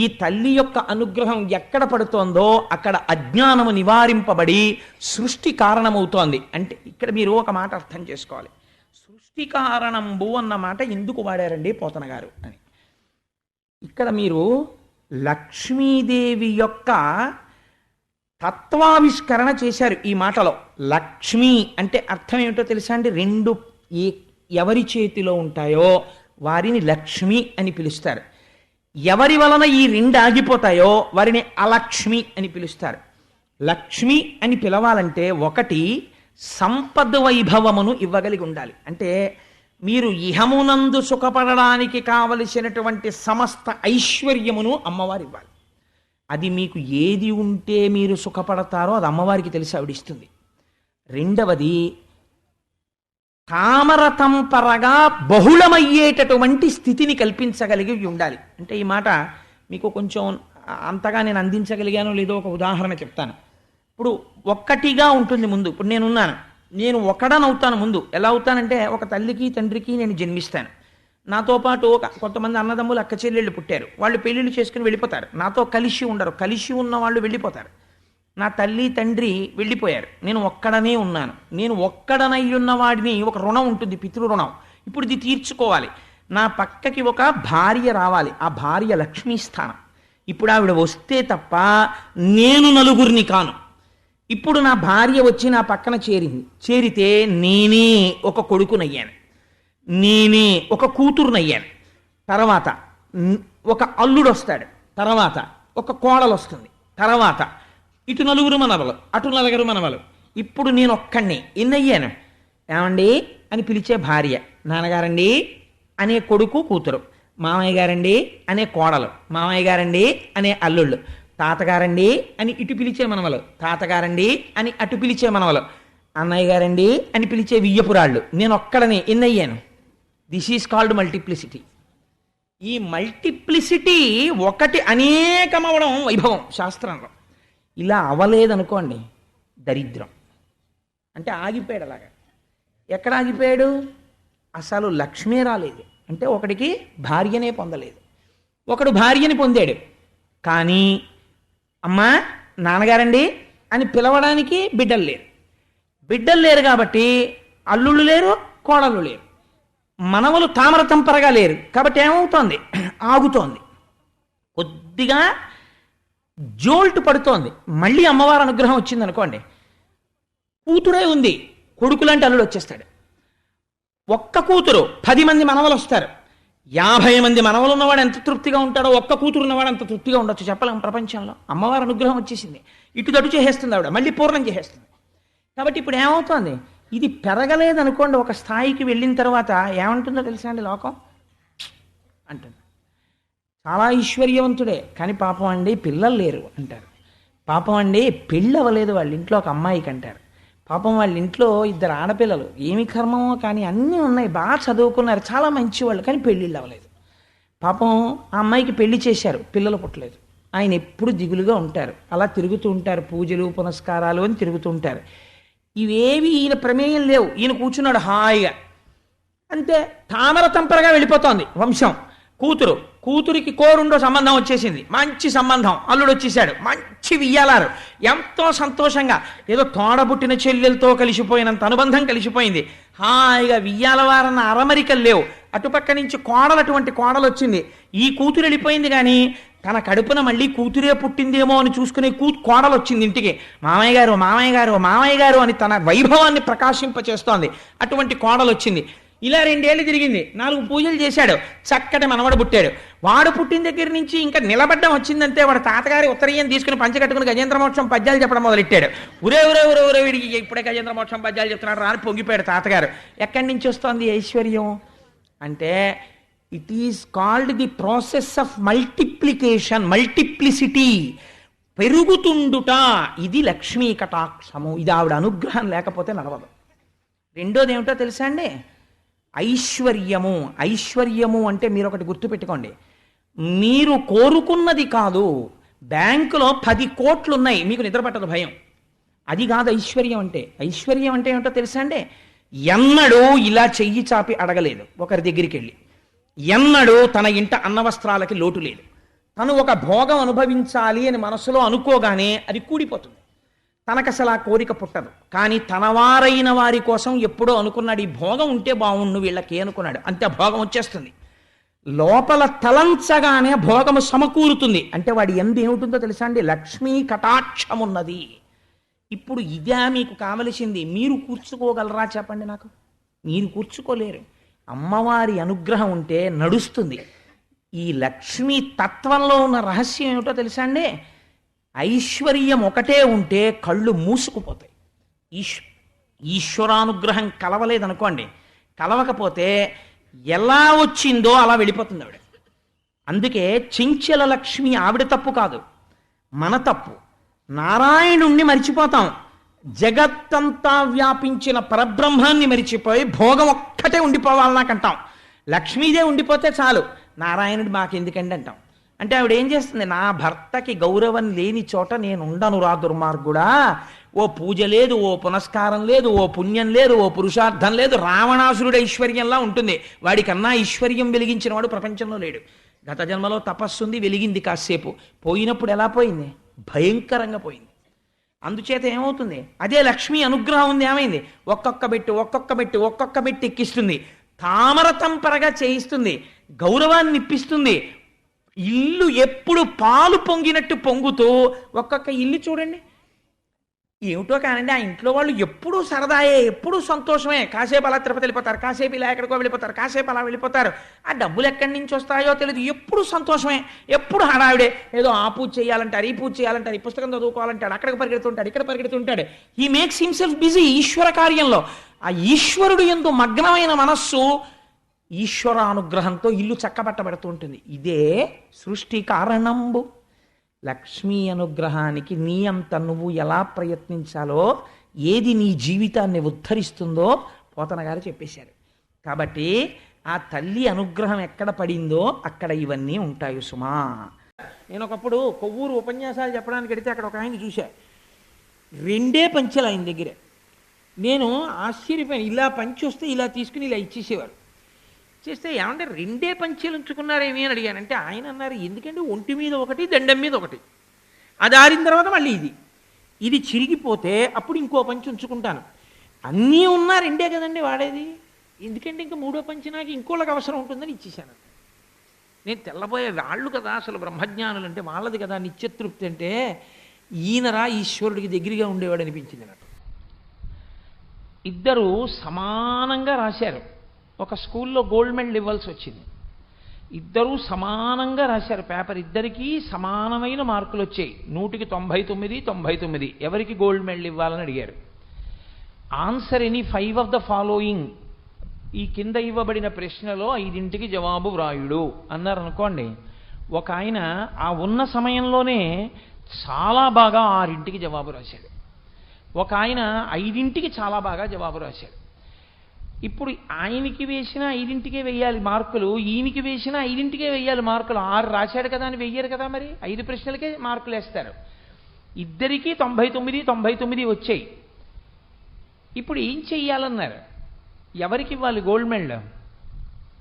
ఈ తల్లి యొక్క అనుగ్రహం ఎక్కడ పడుతోందో అక్కడ అజ్ఞానము నివారింపబడి సృష్టి కారణమవుతోంది. అంటే ఇక్కడ మీరు ఒక మాట అర్థం చేసుకోవాలి. సృష్టి కారణంబు అన్న మాట ఎందుకు వాడారండి పోతన గారు అని. ఇక్కడ మీరు లక్ష్మీదేవి యొక్క తత్వావిష్కరణ చేశారు ఈ మాటలో. లక్ష్మి అంటే అర్థం ఏమిటో తెలుసా అండి? రెండు ఏ ఎవరి చేతిలో ఉంటాయో వారిని లక్ష్మి అని పిలుస్తారు. ఎవరి వలన ఈ రెండు ఆగిపోతాయో వారిని అలక్ష్మి అని పిలుస్తారు. లక్ష్మి అని పిలవాలంటే ఒకటి సంపద వైభవమును ఇవ్వగలిగి ఉండాలి. అంటే మీరు ఇహమునందు సుఖపడడానికి కావలసినటువంటి సమస్త ఐశ్వర్యమును అమ్మవారు ఇవ్వాలి అది మీకు ఏది ఉంటే మీరు సుఖపడతారో అది అమ్మవారికి తెలిసి ఆవిడిస్తుంది రెండవది తామరతంపరగా బహుళమయ్యేటటువంటి స్థితిని కల్పించగలిగి ఉండాలి. అంటే ఈ మాట మీకు కొంచెం అంతగా నేను అందించగలిగానో లేదో ఒక ఉదాహరణ చెప్తాను. ఇప్పుడు ఒక్కటిగా ఉంటుంది ముందు. ఇప్పుడు నేనున్నాను. నేను ఒకడనవుతాను ముందు. ఎలా అవుతానంటే ఒక తల్లికి తండ్రికి నేను జన్మిస్తాను. నాతో పాటు ఒక కొంతమంది అన్నదమ్ములు అక్క చెల్లెళ్ళు పుట్టారు. వాళ్ళు పెళ్ళిళ్ళు చేసుకుని వెళ్ళిపోతారు. నాతో కలిసి ఉండరు. కలిసి ఉన్న వాళ్ళు వెళ్ళిపోతారు. నా తల్లి తండ్రి వెళ్ళిపోయారు. నేను ఒక్కడనే ఉన్నాను. నేను ఒక్కడనై ఉన్నవాడిని ఒక రుణం ఉంటుంది పితృరుణం ఇప్పుడు ఇది తీర్చుకోవాలి. నా పక్కకి ఒక భార్య రావాలి. ఆ భార్య లక్ష్మీ స్థానం. ఇప్పుడు ఆవిడ వస్తే తప్ప నేను నలుగురిని కాను. ఇప్పుడు నా భార్య వచ్చి నా పక్కన చేరింది. చేరితే నేనే ఒక కొడుకునయ్యాను. నేనే ఒక కూతురునయ్యాను. తర్వాత ఒక అల్లుడు వస్తాడు తర్వాత ఒక కోడలు వస్తుంది తర్వాత ఇటు నలుగురు మనవలు అటు నలుగురు మనవలు. ఇప్పుడు నేను ఒక్కడిని ఎన్నయ్యాను ఏమండి? అని పిలిచే భార్య. నాన్నగారండి? అనే కొడుకు కూతురు. మామయ్య గారండి? అనే కోడలు. మామయ్య గారండి? అనే అల్లుళ్ళు. తాతగారండి? అని ఇటు పిలిచే మనవలు. తాతగారండి? అని అటు పిలిచే మనవలు. అన్నయ్య గారండి? అని పిలిచే వియ్యపురాళ్ళు. నేను ఒక్కడనే ఎన్నయ్యాను దిస్ ఈజ్ కాల్డ్ మల్టిప్లిసిటీ ఈ మల్టిప్లిసిటీ ఒకటి అనేకమవడం వైభవం శాస్త్రంలో. ఇలా అవలేదనుకోండి దరిద్రం. అంటే ఆగిపోయాడు అలాగా. ఎక్కడ ఆగిపోయాడు? అసలు లక్ష్మే రాలేదు. అంటే ఒకడికి భార్యనే పొందలేదు. ఒకడు భార్యని పొందాడు. కానీ అమ్మా నాన్నగారండి అని పిలవడానికి బిడ్డలు లేరు. బిడ్డలు లేరు కాబట్టి అల్లుళ్ళు లేరు కోడళ్ళు లేరు. మనవలు తామర తంపరగా లేరు. కాబట్టి ఏమవుతోంది? ఆగుతోంది. కొద్దిగా జోల్ట్ పడుతోంది. మళ్ళీ అమ్మవారి అనుగ్రహం వచ్చింది అనుకోండి కూతురే ఉంది కొడుకులాంటి అల్లుడు వచ్చేస్తాడు. ఒక్క కూతురు పది మంది మనవలు వస్తారు. యాభై మంది మనవలు ఉన్నవాడు ఎంత తృప్తిగా ఉంటాడో ఒక్క కూతురు ఉన్నవాడు అంత తృప్తిగా ఉండొచ్చు చెప్పలేం ప్రపంచంలో. అమ్మవారి అనుగ్రహం వచ్చేసింది. ఇటు దటు చేసేస్తుంది ఆవిడ మళ్ళీ పూర్ణం చేసేస్తుంది. కాబట్టి ఇప్పుడు ఏమవుతోంది? ఇది పెరగలేదనుకోండి ఒక స్థాయికి వెళ్ళిన తర్వాత ఏమంటుందో తెలుసా అండి లోకం? అంటుంది. చాలా ఐశ్వర్యవంతుడే కానీ పాపం అండి పిల్లలు లేరు అంటారు. పాపం అండి పెళ్ళి అవ్వలేదు వాళ్ళ ఇంట్లో ఒక అమ్మాయికి అంటారు పాపం వాళ్ళ ఇంట్లో ఇద్దరు ఆడపిల్లలు. ఏమి కర్మమో కానీ అన్నీ ఉన్నాయి బాగా చదువుకున్నారు చాలా మంచి వాళ్ళు కానీ పెళ్ళిళ్ళు అవ్వలేదు. పాపం ఆ అమ్మాయికి పెళ్ళి చేశారు పిల్లలు పుట్టలేదు. ఆయన ఎప్పుడు దిగులుగా ఉంటారు. అలా తిరుగుతూ ఉంటారు పూజలు పునస్కారాలు అని తిరుగుతూ ఉంటారు. ఇవేవి ఈయన ప్రమేయం లేవు. ఈయన కూర్చున్నాడు హాయిగా. అంతే తామర తంపరగా వెళ్ళిపోతోంది వంశం. కూతురు కూతురికి కోరుండో సంబంధం వచ్చేసింది. మంచి సంబంధం. అల్లుడు వచ్చేసాడు. మంచి వియ్యాలారు. ఎంతో సంతోషంగా ఏదో తోడబుట్టిన చెల్లెలతో కలిసిపోయినంత అనుబంధం కలిసిపోయింది. హాయిగా వియ్యాలవారన్న అరమరికలు లేవు. అటుపక్క నుంచి కోడలు అటువంటి కోడలు వచ్చింది. ఈ కూతురు వెళ్ళిపోయింది కానీ తన కడుపున మళ్ళీ కూతురే పుట్టిందేమో అని చూసుకునే కూ కోడలు వచ్చింది ఇంటికి. మామయ్య గారు మామయ్య గారు మామయ్య గారు అని తన వైభవాన్ని ప్రకాశింపచేస్తోంది. అటువంటి కోడలు వచ్చింది. ఇలా రెండేళ్ళు తిరిగింది. నాలుగు పూజలు చేశాడు. చక్కటి మనవడు పుట్టాడు. వాడు పుట్టిన దగ్గర నుంచి ఇంకా నిలబడ్డం వచ్చిందంటే వాడు తాతగారి ఉత్తరయ్యం తీసుకుని పంచకట్టుకుని గజేంద్ర మోక్షం పద్యాలు చెప్పడం మొదలెట్టాడు. ఉరే ఉరే ఉరే ఉరే వీడికి ఇప్పుడే గజేంద్ర మోక్షం పద్యాలు చెప్తున్నాడు. రాని పొంగిపోయాడు తాతగారు. ఎక్కడి నుంచి వస్తోంది ఐశ్వర్యం? అంటే it is called the process of multiplication multiplicity పెరుగుతుండుట ఇది లక్ష్మీ కటాక్షము. ఇది ఆవిడ అనుగ్రహం లేకపోతే నడవదు. రెండోది ఏమిటో తెలుసా అండి? ఐశ్వర్యము. ఐశ్వర్యము అంటే మీరు ఒకటి గుర్తుపెట్టుకోండి. మీరు కోరుకున్నది కాదు. బ్యాంకులో పది కోట్లు ఉన్నాయి మీకు నిద్రపట్టదు భయం. అది కాదు ఐశ్వర్యం అంటే. ఐశ్వర్యం అంటే ఏమిటో తెలుసా అండి? ఎన్నడూ ఇలా చెయ్యి చాపి అడగలేదు. ఒకరి దగ్గరికి వెళ్ళి ఎన్నడూ తన ఇంట అన్నవస్త్రాలకి లోటు లేదు. తను ఒక భోగం అనుభవించాలి అని మనసులో అనుకోగానే అది కూడిపోతుంది. తనకు అసలు ఆ కోరిక పుట్టదు. కానీ తనవారైన వారి కోసం ఎప్పుడో అనుకున్నాడు ఈ భోగం ఉంటే బాగుండు వీళ్ళకి అనుకున్నాడు. అంతే భోగం వచ్చేస్తుంది. లోపల తలంచగానే భోగము సమకూరుతుంది. అంటే వాడి ఎందు ఏముంటుందో తెలుసా అండి? లక్ష్మీ కటాక్షం ఉన్నది ఇప్పుడు ఇదే మీకు కావలసింది. మీరు కూర్చుకోగలరా చెప్పండి నాకు? మీరు కూర్చుకోలేరు. అమ్మవారి అనుగ్రహం ఉంటే నడుస్తుంది. ఈ లక్ష్మీ తత్వంలో ఉన్న రహస్యం ఏమిటో తెలుసా అండి? ఐశ్వర్యం ఒకటే ఉంటే కళ్ళు మూసుకుపోతాయి. ఈశ్ ఈశ్వరానుగ్రహం కలవలేదనుకోండి కలవకపోతే ఎలా వచ్చిందో అలా వెళ్ళిపోతుంది ఆవిడ. అందుకే చెంచల లక్ష్మి ఆవిడ తప్పు కాదు మన తప్పు. నారాయణుణ్ణి మరిచిపోతాం. జగత్తంతా వ్యాపించిన పరబ్రహ్మాన్ని మరిచిపోయి భోగం ఒక్కటే ఉండిపోవాలి నాకంటాం లక్ష్మీదే ఉండిపోతే చాలు నారాయణుడు మాకెందుకండి అంటాం. అంటే ఆవిడ ఏం చేస్తుంది? నా భర్తకి గౌరవం లేని చోట నేను ఉండను రా దుర్మార్గుడా. ఓ పూజ లేదు ఓ పునస్కారం లేదు ఓ పుణ్యం లేదు ఓ పురుషార్థం లేదు. రావణాసురుడు ఐశ్వర్యంలా ఉంటుంది. వాడికన్నా ఐశ్వర్యం వెలిగించిన వాడు ప్రపంచంలో లేడు. గత జన్మలో తపస్సుంది వెలిగింది కాసేపు. పోయినప్పుడు ఎలా పోయింది? భయంకరంగా పోయింది. అందుచేత ఏమవుతుంది? అదే లక్ష్మి అనుగ్రహం ఉంది ఏమైంది? ఒక్కొక్క బెట్టు ఒక్కొక్క బెట్టు ఒక్కొక్క బెట్టు ఎక్కిస్తుంది. తామరతంపరగా చేయిస్తుంది. గౌరవాన్ని ఇప్పిస్తుంది. ఇల్లు ఎప్పుడు పాలు పొంగినట్టు పొంగుతూ ఒక్కొక్క ఇల్లు చూడండి. ఏమిటో కానండి ఆ ఇంట్లో వాళ్ళు ఎప్పుడూ సరదాయే ఎప్పుడూ సంతోషమే. కాసేపు అలా తిరుపతి వెళ్ళిపోతారు కాసేపు ఇలా ఎక్కడికో వెళ్ళిపోతారు కాసేపు అలా వెళ్ళిపోతారు. ఆ డబ్బులు ఎక్కడి నుంచి వస్తాయో తెలియదు ఎప్పుడు సంతోషమే ఎప్పుడు హడావిడే. ఏదో ఆ పూజ చేయాలంటారు ఈ పూజ చేయాలంటారు ఈ పుస్తకం చదువుకోవాలంటాడు అక్కడికి పరిగెడుతుంటాడు ఇక్కడ పరిగెడుతుంటాడు. ఈ మేక్స్ హిమ్సెల్ఫ్ బిజీ ఈశ్వర కార్యంలో. ఆ ఈశ్వరుడు ఎందు మగ్నమైన మనస్సు ఈశ్వర అనుగ్రహంతో ఇల్లు చక్కబెట్టబడుతూ ఉంటుంది. ఇదే సృష్టి కారణంబు. లక్ష్మీ అనుగ్రహానికి నీ అంత నువ్వు ఎలా ప్రయత్నించాలో ఏది నీ జీవితాన్ని ఉద్ధరిస్తుందో పోతన గారు చెప్పేశారు. కాబట్టి ఆ తల్లి అనుగ్రహం ఎక్కడ పడిందో అక్కడ ఇవన్నీ ఉంటాయి సుమా. నేను ఒకప్పుడు కొవ్వూరు ఉపన్యాసాలు చెప్పడానికి వెడితే అక్కడ ఒక ఆయన చూశా. రెండే పంచెలు ఆయన దగ్గరే. నేను ఆశ్చర్యపోయాను. ఇలా పంచి వస్తే ఇలా తీసుకుని ఇలా ఇచ్చేసేవారు. చేస్తే ఏమంటే రెండే పంచీలు ఉంచుకున్నారేమి అని అడిగానంటే ఆయన అన్నారు ఎందుకంటే ఒంటి మీద ఒకటి దండం మీద ఒకటి? అది ఆరిన తర్వాత మళ్ళీ ఇది. ఇది చిరిగిపోతే అప్పుడు ఇంకో పంచి ఉంచుకుంటాను. అన్నీ ఉన్నా రెండే కదండి వాడేది. ఎందుకంటే ఇంకా మూడో పంచి నాకు ఇంకోళ్ళకి అవసరం ఉంటుందని ఇచ్చేసాను నేను తెల్లబోయే వాళ్ళు కదా అసలు బ్రహ్మజ్ఞానులు అంటే వాళ్ళది కదా నిత్యతృప్తి అంటే ఈయనరా ఈశ్వరుడికి దగ్గరగా ఉండేవాడు అనిపించింది నాకు. ఇద్దరు సమానంగా రాశారు. ఒక స్కూల్లో గోల్డ్ మెడల్ ఇవ్వాల్సి వచ్చింది. ఇద్దరూ సమానంగా రాశారు. పేపర్ ఇద్దరికీ సమానమైన మార్కులు వచ్చాయి. నూటికి తొంభై తొమ్మిది తొంభై తొమ్మిది. ఎవరికి గోల్డ్ మెడల్ ఇవ్వాలని అడిగారు. Answer any five of the following. ఈ కింద ఇవ్వబడిన ప్రశ్నలో ఐదింటికి జవాబు వ్రాయుడు అన్నారు అనుకోండి. ఒక ఆయన ఆ ఉన్న సమయంలోనే చాలా బాగా ఆరింటికి జవాబు రాశాడు. ఒక ఆయన ఐదింటికి చాలా బాగా జవాబు రాశాడు. ఇప్పుడు ఆయనకి వేసిన ఐదింటికే వెయ్యాలి మార్కులు ఈయనకి వేసిన ఐదింటికే వెయ్యాలి మార్కులు. ఆరు రాశాడు కదా అని వెయ్యరు కదా మరి? ఐదు ప్రశ్నలకే మార్కులు వేస్తారు. ఇద్దరికీ తొంభై తొమ్మిది తొంభై తొమ్మిది వచ్చాయి. ఇప్పుడు ఏం చెయ్యాలన్నారు? ఎవరికి ఇవ్వాలి గోల్డ్ మెడల్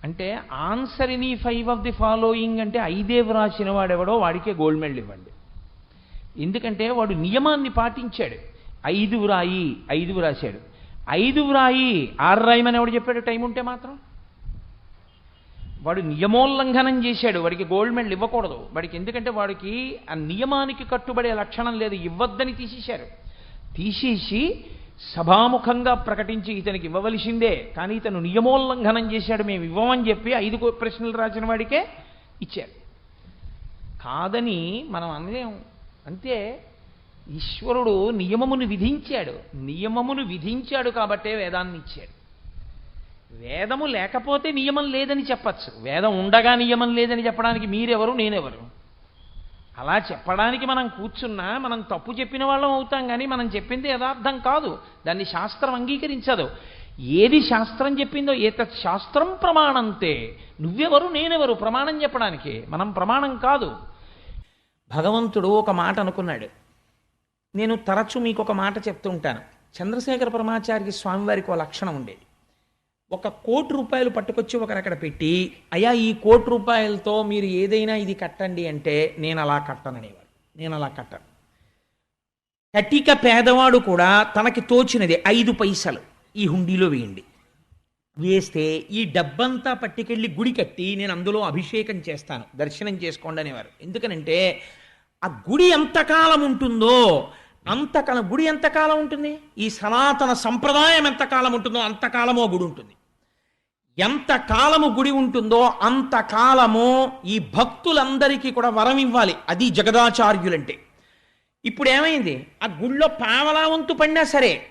అంటే ఆన్సర్ ఇన్ ఈ ఫైవ్ ఆఫ్ ది ఫాలోయింగ్ అంటే ఐదే వ్రాసిన వాడెవడో వాడికే గోల్డ్ మెడల్ ఇవ్వండి. ఎందుకంటే వాడు నియమాన్ని పాటించాడు. ఐదు వ్రాయి ఐదు వ్రాశాడు. ఐదు వ్రాయి ఆరు రాయమని ఎవడు చెప్పాడు? టైం ఉంటే మాత్రం. వాడు నియమోల్లంఘనం చేశాడు. వాడికి గోల్డ్ మెడల్ ఇవ్వకూడదు. వాడికి ఎందుకంటే వాడికి ఆ నియమానికి కట్టుబడే లక్షణం లేదు. ఇవ్వద్దని తీసేశారు. తీసేసి సభాముఖంగా ప్రకటించి ఇతనికి ఇవ్వవలసిందే. కానీ ఇతను నియమోల్లంఘనం చేశాడు. మేము ఇవ్వమని చెప్పి ఐదు ప్రశ్నలు రాసిన వాడికే ఇచ్చారు. కాదని మనం అనలేము అంతే. ఈశ్వరుడు నియమమును విధించాడు. నియమమును విధించాడు కాబట్టే వేదాన్ని ఇచ్చాడు. వేదము లేకపోతే నియమం లేదని చెప్పచ్చు. వేదం ఉండగా నియమం లేదని చెప్పడానికి మీరెవరు నేనెవరు? అలా చెప్పడానికి మనం కూర్చున్నా మనం తప్పు చెప్పిన వాళ్ళం అవుతాం కానీ మనం చెప్పింది యథార్థం కాదు. దాన్ని శాస్త్రం అంగీకరించదు. ఏది శాస్త్రం చెప్పిందో ఏతత్ శాస్త్రం ప్రమాణంతే. నువ్వెవరు నేనెవరు? ప్రమాణం చెప్పడానికి. మనం ప్రమాణం కాదు. భగవంతుడు ఒక మాట అనుకున్నాడు. నేను తరచు మీకు ఒక మాట చెప్తూ ఉంటాను. చంద్రశేఖర పరమాచార్య స్వామివారికి ఒక లక్షణం ఉండేది. ఒక కోటి రూపాయలు పట్టుకొచ్చి ఒకరక్కడ పెట్టి అయ్యా ఈ కోటి రూపాయలతో మీరు ఏదైనా ఇది కట్టండి అంటే నేను అలా కట్టననేవాడు నేను అలా కట్టను. కటిక పేదవాడు కూడా తనకి తోచినది ఐదు పైసలు ఈ హుండీలో వేయండి. వేస్తే ఈ డబ్బంతా పట్టుకెళ్ళి గుడి కట్టి నేను అందులో అభిషేకం చేస్తాను. దర్శనం చేసుకోండి అనేవారు. ఎందుకనంటే ఆ గుడి ఎంతకాలం ఉంటుందో అంతకాలం గుడి ఎంతకాలం ఉంటుంది? ఈ సనాతన సంప్రదాయం ఎంతకాలం ఉంటుందో అంతకాలమో గుడి ఉంటుంది. ఎంత కాలము గుడి ఉంటుందో అంత కాలము ఈ భక్తులందరికీ కూడా వరం ఇవ్వాలి. అది జగదాచార్యులంటే. ఇప్పుడు ఏమైంది ఆ గుడిలో పావలా వంతు పడినా సరే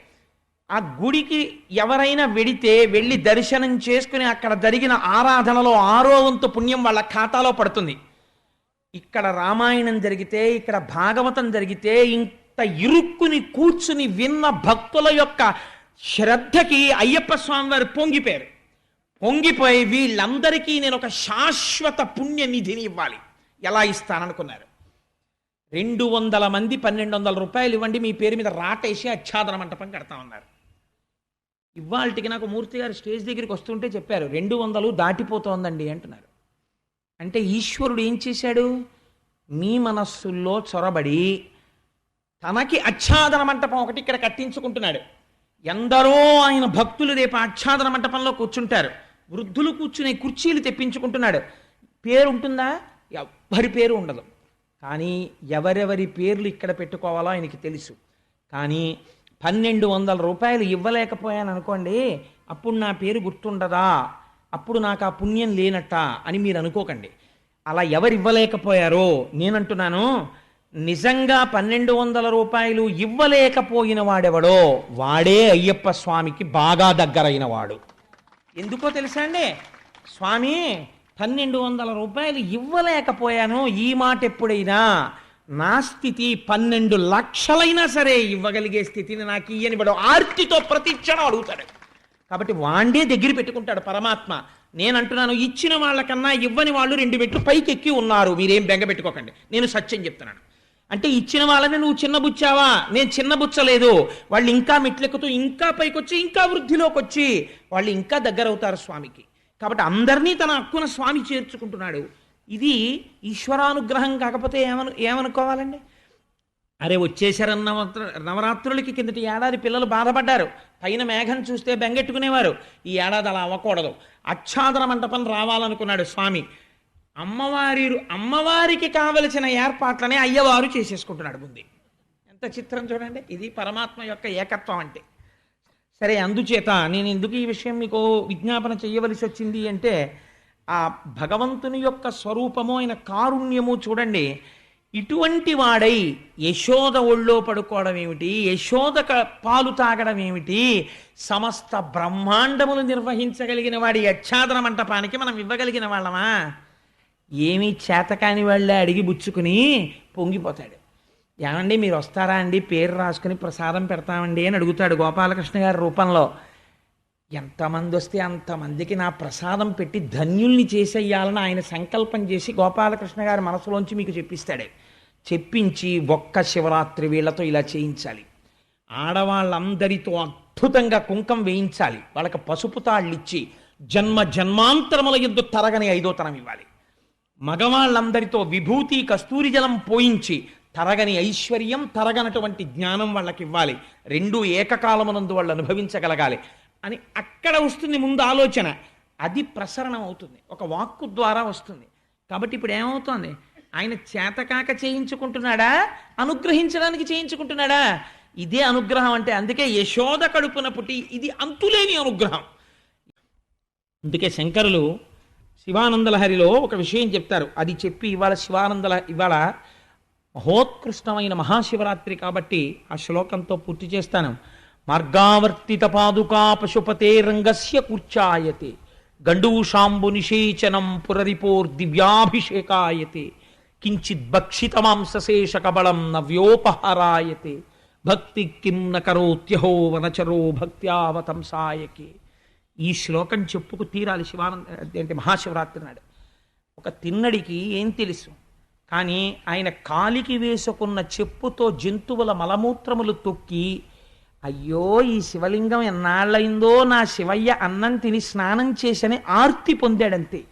ఆ గుడికి ఎవరైనా వెడితే వెళ్ళి దర్శనం చేసుకుని అక్కడ జరిగిన ఆరాధనలో ఆరో వంతు పుణ్యం వాళ్ళ ఖాతాలో పడుతుంది. ఇక్కడ రామాయణం జరిగితే ఇక్కడ భాగవతం జరిగితే ఇంత ఇరుక్కుని కూర్చుని విన్న భక్తుల యొక్క శ్రద్ధకి అయ్యప్ప స్వామి వారు పొంగిపోయారు. పొంగిపోయి వీళ్ళందరికీ నేను ఒక శాశ్వత పుణ్య నిధిని ఇవ్వాలి. ఎలా ఇస్తాననుకున్నారు? రెండు వందల మంది పన్నెండు వందల రూపాయలు ఇవ్వండి మీ పేరు మీద రాటేసి ఆచ్ఛాదన మంటపం కడతా ఉన్నారు. ఇవాళకి నాకు మూర్తి గారు స్టేజ్ దగ్గరికి వస్తుంటే చెప్పారు రెండు వందలు దాటిపోతోందండి అంటున్నారు. అంటే ఈశ్వరుడు ఏం చేశాడు? మీ మనస్సుల్లో చొరబడి తనకి ఆచ్ఛాదన మంటపం ఒకటి ఇక్కడ కట్టించుకుంటున్నాడు. ఎందరో ఆయన భక్తులు రేపు ఆచ్ఛాదన మంటపంలో కూర్చుంటారు. వృద్ధులు కూర్చునే కుర్చీలు తెప్పించుకుంటున్నాడు. పేరు ఉంటుందా ఎవరి పేరు ఉండదు. కానీ ఎవరెవరి పేర్లు ఇక్కడ పెట్టుకోవాలో ఆయనకి తెలుసు. కానీ పన్నెండు వందల రూపాయలు ఇవ్వలేకపోయాను అనుకోండి అప్పుడు నా పేరు గుర్తుండదా? అప్పుడు నాకు ఆ పుణ్యం లేనట్ట అని మీరు అనుకోకండి. అలా ఎవరు ఇవ్వలేకపోయారో నేనంటున్నాను. నిజంగా పన్నెండు వందల రూపాయలు ఇవ్వలేకపోయిన వాడెవడో వాడే అయ్యప్ప స్వామికి బాగా దగ్గరైన వాడు. ఎందుకో తెలుసా అండి? స్వామి పన్నెండు వందల రూపాయలు ఇవ్వలేకపోయాను ఈ మాట ఎప్పుడైనా. నా స్థితి పన్నెండు లక్షలైనా సరే ఇవ్వగలిగే స్థితిని నాకు ఇయ్యని వాడు ఆర్తితో ప్రతిక్షణం అడుగుతాడు. కాబట్టి వాండే దగ్గర పెట్టుకుంటాడు పరమాత్మ. నేను అంటున్నాను ఇచ్చిన వాళ్ళకన్నా ఇవ్వని వాళ్ళు రెండు మెట్లు పైకి ఎక్కి ఉన్నారు. మీరేం బెంగ పెట్టుకోకండి. నేను సత్యం చెప్తున్నాను. అంటే ఇచ్చిన వాళ్ళని నువ్వు చిన్నబుచ్చావా నేను చిన్నబుచ్చలేదు వాళ్ళు ఇంకా మెట్లెక్కుతూ ఇంకా పైకొచ్చి ఇంకా వృద్ధిలోకి వచ్చి వాళ్ళు ఇంకా దగ్గర అవుతారు స్వామికి. కాబట్టి అందరినీ తన హక్కున స్వామి చేర్చుకుంటున్నాడు. ఇది ఈశ్వరానుగ్రహం కాకపోతే ఏమను ఏమనుకోవాలండి? అరే వచ్చేసారన్న నవరాత్రులకి కిందటి ఏడాది పిల్లలు బాధపడ్డారు. పైన మేఘం చూస్తే బెంగెట్టుకునేవారు. ఈ ఏడాది అలా అవ్వకూడదు. అచ్ఛాదన మంటపం రావాలనుకున్నాడు స్వామి. అమ్మవారి అమ్మవారికి కావలసిన ఏర్పాట్లనే అయ్యవారు చేసేసుకుంటున్నాడు ముందు. ఎంత చిత్రం చూడండి ఇది పరమాత్మ యొక్క ఏకత్వం అంటే. సరే అందుచేత నేను ఎందుకు ఈ విషయం మీకు విజ్ఞాపన చేయవలసి వచ్చింది అంటే ఆ భగవంతుని యొక్క స్వరూపము ఆయన కారుణ్యము చూడండి ఇటువంటి వాడై యశోద ఒళ్ళో పడుకోవడం ఏమిటి యశోద క- పాలు తాగడం ఏమిటి సమస్త బ్రహ్మాండములు నిర్వహించగలిగిన వాడి యచ్ఛాదన మంటపానికి మనం ఇవ్వగలిగిన వాళ్ళమా? ఏమీ చేతకాని వాళ్ళే అడిగి బుచ్చుకుని పొంగిపోతాడు. ఏమండి మీరు వస్తారా అండి? పేరు రాసుకుని ప్రసాదం పెడతామండి అని అడుగుతాడు గోపాలకృష్ణ గారి రూపంలో. ఎంతమంది వస్తే అంతమందికి నా ప్రసాదం పెట్టి ధన్యుల్ని చేసేయాలని ఆయన సంకల్పం చేసి గోపాలకృష్ణ గారి మనసులోంచి మీకు చెప్పిస్తాడే. చెప్పించి ఒక్క శివరాత్రి వీళ్ళతో ఇలా చేయించాలి. ఆడవాళ్ళందరితో అద్భుతంగా కుంకం వేయించాలి. వాళ్ళకి పసుపు తాళ్ళిచ్చి జన్మ జన్మాంతరముల ఎందు తరగని ఐదో తరం ఇవ్వాలి. మగవాళ్ళందరితో విభూతి కస్తూరి జలం పోయించి తరగని ఐశ్వర్యం తరగనటువంటి జ్ఞానం వాళ్ళకి ఇవ్వాలి రెండు ఏకకాలమునందు వాళ్ళు అనుభవించగలగాలి. అని అక్కడ వస్తుంది ముందు ఆలోచన. అది ప్రసరణం అవుతుంది. ఒక వాక్కు ద్వారా వస్తుంది. కాబట్టి ఇప్పుడు ఏమవుతోంది? ఆయన చేతకాక చేయించుకుంటున్నాడా? అనుగ్రహించడానికి చేయించుకుంటున్నాడా? ఇదే అనుగ్రహం అంటే అందుకే యశోద కడుపున పుట్టి ఇది అంతులేని అనుగ్రహం. అందుకే శంకరులు శివానందలహరిలో ఒక విషయం చెప్తారు. అది చెప్పి ఇవాళ శివానందల ఇవాళ మహోత్కృష్టమైన మహాశివరాత్రి కాబట్టి ఆ శ్లోకంతో పూర్తి చేస్తాను. మార్గావర్తిత పాదుకా పశుపతే రంగస్య కూర్చాయతే. గండూషాంబు నిషేచనం పురరిపోర్ దివ్యాభిషేకాయతే. కించిత్ భక్షిత మాంసశేషకబళం నవ్యోపహారాయతే భక్తి కిం నకరోత్యహో వనచరో భక్త్యావతంసాయకే. ఈ శ్లోకం చెప్పుకు తీరాలి శివానంద అంటే మహాశివరాత్రి నాడు. ఒక తిన్నడికి ఏం తెలుసు? కానీ ఆయన కాలికి వేసుకున్న చెప్పుతో జంతువుల మలమూత్రములు తొక్కి అయ్యో ఈ శివలింగం ఎన్నాళ్ళైందో నా శివయ్య అన్నం తిని స్నానం చేసని ఆర్తి పొందాడంతే.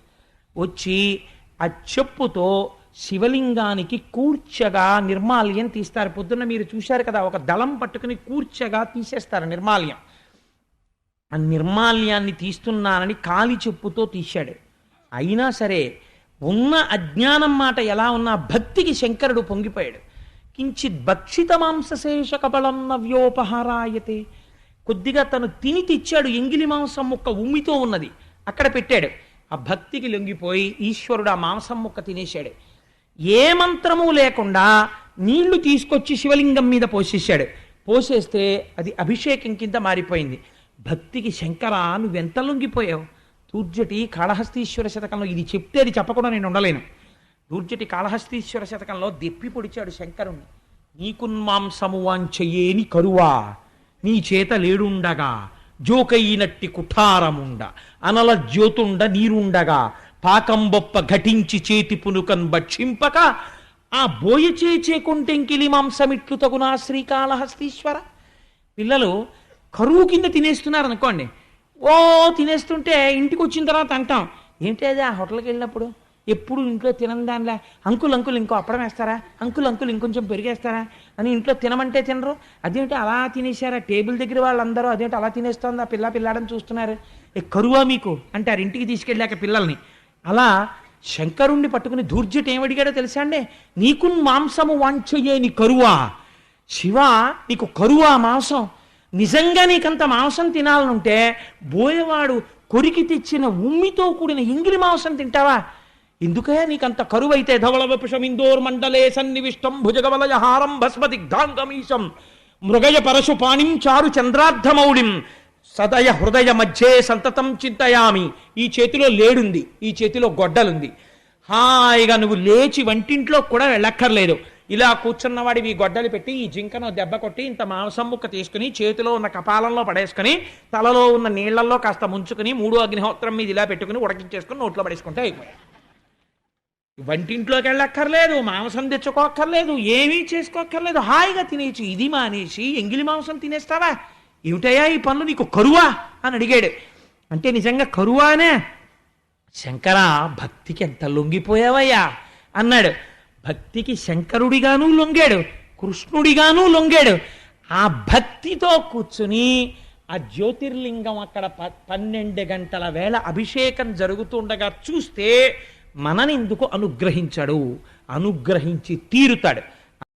వచ్చి ఆ చెప్పుతో శివలింగానికి కూర్చగా నిర్మాల్యం తీస్తారు. పొద్దున్న మీరు చూశారు కదా ఒక దళం పట్టుకుని కూర్చగా తీసేస్తారు నిర్మాల్యం. ఆ నిర్మాల్యాన్ని తీస్తున్నానని కాలి చెప్పుతో తీశాడు. అయినా సరే ఉన్న అజ్ఞానం మాట ఎలా ఉన్నా భక్తికి శంకరుడు పొంగిపోయాడు. కించిత్ భక్షిత మాంసశేష కబలం నవ్యోపహారాయతే కొద్దిగా తను తిని తెచ్చాడు ఎంగిలి మాంసం ముక్క ఉమ్మితో ఉన్నది. అక్కడ పెట్టాడు. ఆ భక్తికి లొంగిపోయి ఈశ్వరుడు ఆ మాంసం ముక్క తినేశాడు. ఏ మంత్రము లేకుండా నీళ్ళు తీసుకొచ్చి శివలింగం మీద పోసేశాడు. పోసేస్తే అది అభిషేకం కింద మారిపోయింది. భక్తికి శంకర నువ్వెంత లొంగిపోయావు? దూర్జటి కాళహస్తీశ్వర శతకంలో ఇది చెప్తే అది చెప్పకుండా నేను ఉండలేను. దూర్జటి కాళహస్తీశ్వర శతకంలో దెప్పి పొడిచాడు శంకరుణ్ణి. నీకున్మాంసము వాంచయేని కరువా నీ చేత లేడుండగా జోకయినట్టి కుఠారముండ అనల జ్యోతుండ నీరుండగా పాకంబొప్ప ఘటించి చేతి పునుకన్ భక్షింపక ఆ బోయ చేచే కొంటెంకిలి మాంసమిట్లు తగునా శ్రీకాళహస్తీశ్వర. పిల్లలు కరువు కింద తినేస్తున్నారు అనుకోండి ఓ తినేస్తుంటే ఇంటికి వచ్చిన తర్వాత అంటాం ఏంటి అది ఆ హోటల్కి వెళ్ళినప్పుడు? ఎప్పుడు ఇంట్లో తినని దానిలా అంకుల్ అంకుల్ ఇంకో అప్పడం వేస్తారా? అంకుల్ అంకుల్ ఇంకొంచెం పెరిగేస్తారా? అని ఇంట్లో తినమంటే తినరు. అదేంటి అలా తినేశారా? టేబుల్ దగ్గర వాళ్ళందరూ అదేంటి అలా తినేస్తోంది? ఆ పిల్ల పిల్లాడని చూస్తున్నారు. ఏ కరువా మీకు? అంటారు ఇంటికి తీసుకెళ్ళాక పిల్లల్ని. అలా శంకరుణ్ణి పట్టుకుని దూర్జట ఏమడిగాడో తెలుసా అండి? నీకు మాంసము వాంఛయేని కరువా. శివ నీకు కరువా మాంసం. నిజంగా నీకంత మాంసం తినాలనుంటే బోయవాడు కొరికి తెచ్చిన ఉమ్మితో కూడిన ఇంగిలి మాంసం తింటావా? ఎందుకే నీకంత కరువైతే? ధవళ వపుషమిందోర్ మండలే సన్నివిష్టం భుజగవలయ హారం భస్మదిగ్ధాంగమీశం మృగయ పరశు పాణిం చారు చంద్రార్ధమౌళిం. సదయ హృదయ మధ్యే సంతతం చింతయామి. ఈ చేతిలో లేడుంది. ఈ చేతిలో గొడ్డలుంది. హాయిగా నువ్వు లేచి వంటింట్లో కూడా వెళ్ళక్కర్లేదు. ఇలా కూర్చున్నవాడివి ఈ గొడ్డలు పెట్టి ఈ జింకను దెబ్బ కొట్టి ఇంత మాంసం ముక్క తీసుకుని చేతిలో ఉన్న కపాలంలో పడేసుకుని తలలో ఉన్న నీళ్ళలో కాస్త ముంచుకుని మూడో అగ్నిహోత్రం మీద ఇలా పెట్టుకుని ఉడకించేసుకుని నోట్లో పడేసుకుంటే అయిపోయాయి. వంటింట్లోకి వెళ్ళక్కర్లేదు మాంసం తెచ్చుకోక్కర్లేదు ఏమీ చేసుకోక్కర్లేదు హాయిగా తినేసి ఇది మానేసి ఎంగిలి మాంసం తినేస్తావా? ఏమిటయ్యా ఈ పనులు? నీకు కరువా? అని అడిగాడు. అంటే నిజంగా కరువానే? శంకర భక్తికి ఎంత లొంగిపోయావయ్యా? అన్నాడు. భక్తికి శంకరుడిగాను లొంగాడు కృష్ణుడిగాను లొంగాడు. ఆ భక్తితో కూర్చుని ఆ జ్యోతిర్లింగం అక్కడ ప- పన్నెండు గంటల వేళ అభిషేకం జరుగుతుండగా చూస్తే మనని ఎందుకు అనుగ్రహించడు? అనుగ్రహించి తీరుతాడు.